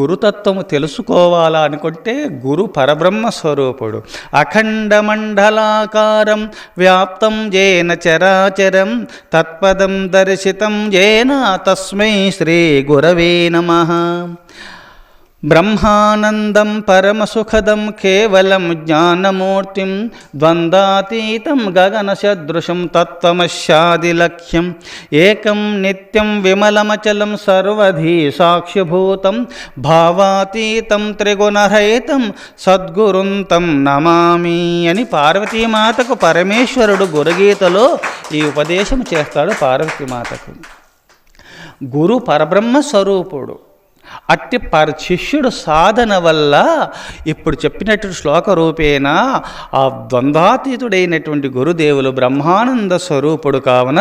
గురుతత్వము తెలుసుకోవాలా అనుకుంటే గురు పరబ్రహ్మ స్వరూపుడు. అఖండ మండలాకారం వ్యాప్తం జేన చరాచరం తత్పదం దర్శితం జేన తస్మై శ్రీ గురవే నమ. బ్రహ్మానందం పరమసుఖదం కేవలం జ్ఞానమూర్తిం ద్వంద్వాతీతం గగనసదృశం తత్వమశాదిలక్ష్యం ఏకం నిత్యం విమలమచలం సర్వధీ సాక్షిభూతం భావాతీతం త్రిగుణరహితం సద్గురుంతం నమామి అని పార్వతీమాతకు పరమేశ్వరుడు గురుగీతలో ఈ ఉపదేశం చేస్తాడు పార్వతీమాతకు. గురు పరబ్రహ్మ స్వరూపుడు అట్టి పర శిష్యుడు సాధన వల్ల ఇప్పుడు చెప్పినట్టు శ్లోక రూపేణ ఆ ద్వంద్వాతీతుడైనటువంటి గురుదేవులు బ్రహ్మానంద స్వరూపుడు కావున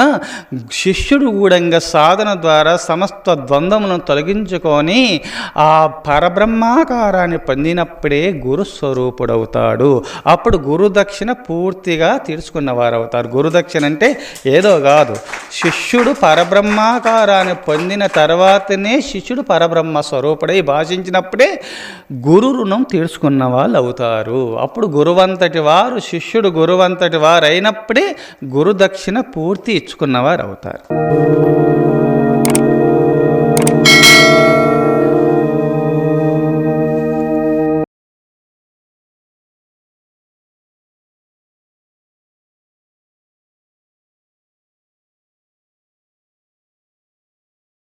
శిష్యుడు గూఢంగా సాధన ద్వారా సమస్త ద్వంద్వములను తొలగించుకొని ఆ పరబ్రహ్మాకారాన్ని పొందినప్పుడే గురుస్వరూపుడవుతాడు అప్పుడు గురుదక్షిణ పూర్తిగా తీర్చుకున్నవారు అవుతారు గురుదక్షిణ అంటే ఏదో కాదు. శిష్యుడు పరబ్రహ్మాకారాన్ని పొందిన తర్వాతనే శిష్యుడు పరబ్రహ్మ స్వరూపుడై భాషించినప్పుడే గురు రుణం తీర్చుకున్న వాళ్ళు అవుతారు అప్పుడు గురువంతటి వారు శిష్యుడు గురువంతటి వారు అయినప్పుడే గురుదక్షిణ పూర్తి ఇచ్చుకున్నవారు అవుతారు